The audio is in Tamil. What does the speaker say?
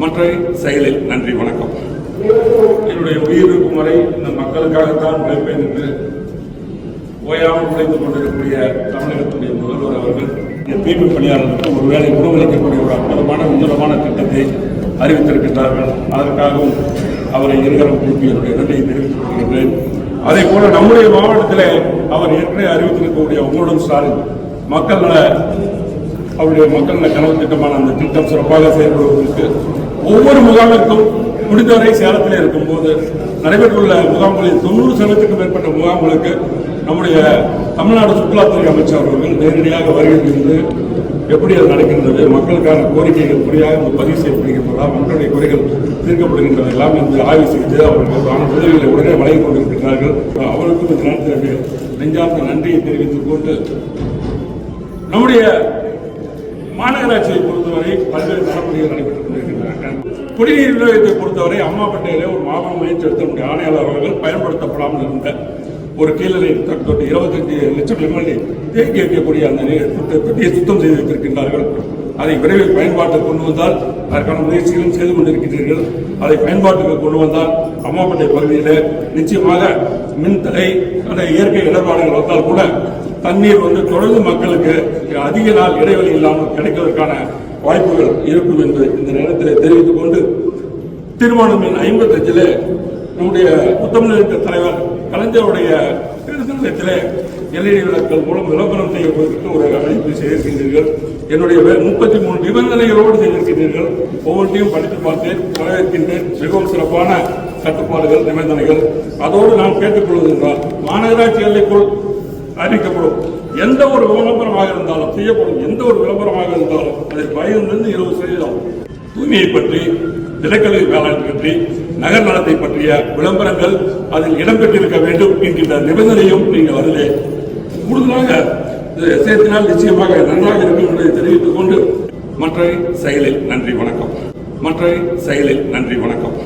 மற்ற செயலில் நன்றி வணக்கம். என்னுடைய உயிர் வரை இந்த மக்களுக்காகத்தான் உழைப்பேன் என்று ஓயாமல் உழைத்துக் கொண்டிருக்கக்கூடிய தமிழகத்துடைய முதல்வர் அவர்கள் இந்த தூய்மை பணியாளர்களுக்கு ஒருவேளை உணவளிக்கக்கூடிய ஒரு அற்புதமான உன்னதமான திட்டத்தை அறிவித்திருக்கின்றார்கள். அதற்காகவும் அவரை இருகரம் கூப்பி என்னுடைய நன்றியை தெரிவித்துக் கொள்கின்றேன். அதே போல நம்முடைய மாவட்டத்தில் அவர் ஏற்கனவே அறிவித்திருக்கக்கூடிய உங்களுடன் ஸ்டாலின் மக்கள் நல அவருடைய மக்கள் நல கனவு திட்டமான அந்த திட்டம் சிறப்பாக செயல்படுவதற்கு ஒவ்வொரு முகாமிற்கும் முடிந்தவரை சேலத்திலே இருக்கும்போது நடைபெற்றுள்ள முகாம்களில் தொண்ணூறு சதவீதத்துக்கும் மேற்பட்ட முகாம்களுக்கு நம்முடைய தமிழ்நாடு சுற்றுலாத்துறை அமைச்சர் அவர்கள் நேரடியாக வருகின்றது எப்படி அது நடக்கின்றது மக்களுக்கான கோரிக்கைகள் முறையாக பதிவு செய்யப்படுகின்றதா மக்களுடைய குறைகள் தீர்க்கப்படுகின்றன எல்லாம் இந்த ஆய்வு செய்து அவர்களுக்கான உதவிகளை உடனே வழங்கிக் கொண்டிருக்கிறார்கள் அவர்களுக்கும் இந்த நேரத்தில் நெஞ்சார்ந்த நன்றியை தெரிவித்துக் கொண்டு நம்முடைய மாநகராட்சியை பொறுத்தவரை பல்வேறு நடவடிக்கைகள் நடைபெற்றுக் கொண்டிருக்கின்றன. குடிநீர் நிலையத்தை பொறுத்தவரை அம்மாப்பேட்டையிலே ஒரு மாபெரும் முயற்சி எடுத்த நம்முடைய ஆணையாளர் அவர்கள் பயன்படுத்தப்படாமல் இருந்த ஒரு கீழலை தொட்டு இருபத்தஞ்சு லட்சம் எம்எல்ஏ தேக்கி வைக்கக்கூடிய அந்த நீர் தொட்டி- தொட்டியை சுத்தம் செய்து வைத்திருக்கின்றார்கள். அதை விரைவில் பயன்பாட்டுக்கு கொண்டு வந்தால் அதற்கான முயற்சிகளும் செய்து கொண்டிருக்கிறீர்கள் அதை பயன்பாட்டுக்கு கொண்டு வந்தால் அம்மாப்பேட்டை பகுதியில் நிச்சயமாக மின் தடை அந்த இயற்கை இடர்பாடுகள் வந்தால் கூட தண்ணீர் வந்து தொடர்ந்து மக்களுக்கு அதிக நாள் இடைவெளி இல்லாமல் கிடைப்பதற்கான வாய்ப்புகள் இருக்கும் என்று இந்த நேரத்தில் தெரிவித்துக் கொண்டு தீர்மானம் எண் ஐம்பத்தஞ்சில் நம்முடைய முத்தமிழக தலைவர் கலைஞருடைய தேர்தல் நிலையத்திலே எல்இடி மூலம் விளம்பரம் செய்யப்பட்டு ஒரு அழைப்பு செய்திருக்கின்றீர்கள் என்னுடைய முப்பத்தி மூணு நிபந்தனைகளோடு செய்திருக்கின்றீர்கள் ஒவ்வொன்றையும் படித்து பார்த்தேன் வரவேற்கின்றேன். மிகவும் சிறப்பான கட்டுப்பாடுகள் நிபந்தனைகள். அதோடு நான் கேட்டுக்கொள்வது என்றால் மாநகராட்சி எல்லைக்குள் அறிவிக்கப்படும் எந்த ஒரு விளம்பரமாக இருந்தாலும் செய்யப்படும் எந்த ஒரு விளம்பரமாக இருந்தாலும் அதில் பதினைந்திலிருந்து இருபது சதவீதம் தூய்மையை பற்றி தினக்கல்வி வேளாண் பற்றி நகர் நலத்தை பற்றிய விளம்பரங்கள் அதில் இடம்பெற்றிருக்க வேண்டும் என்கின்ற நிபந்தனையும் நீங்கள் அதிலே கூடுதலாக சேர்த்தினால் நிச்சயமாக நன்றாக இருக்கும் என்பதை தெரிவித்துக் கொண்டு மற்ற செயலில் நன்றி வணக்கம். மற்ற செயலில் நன்றி வணக்கம்.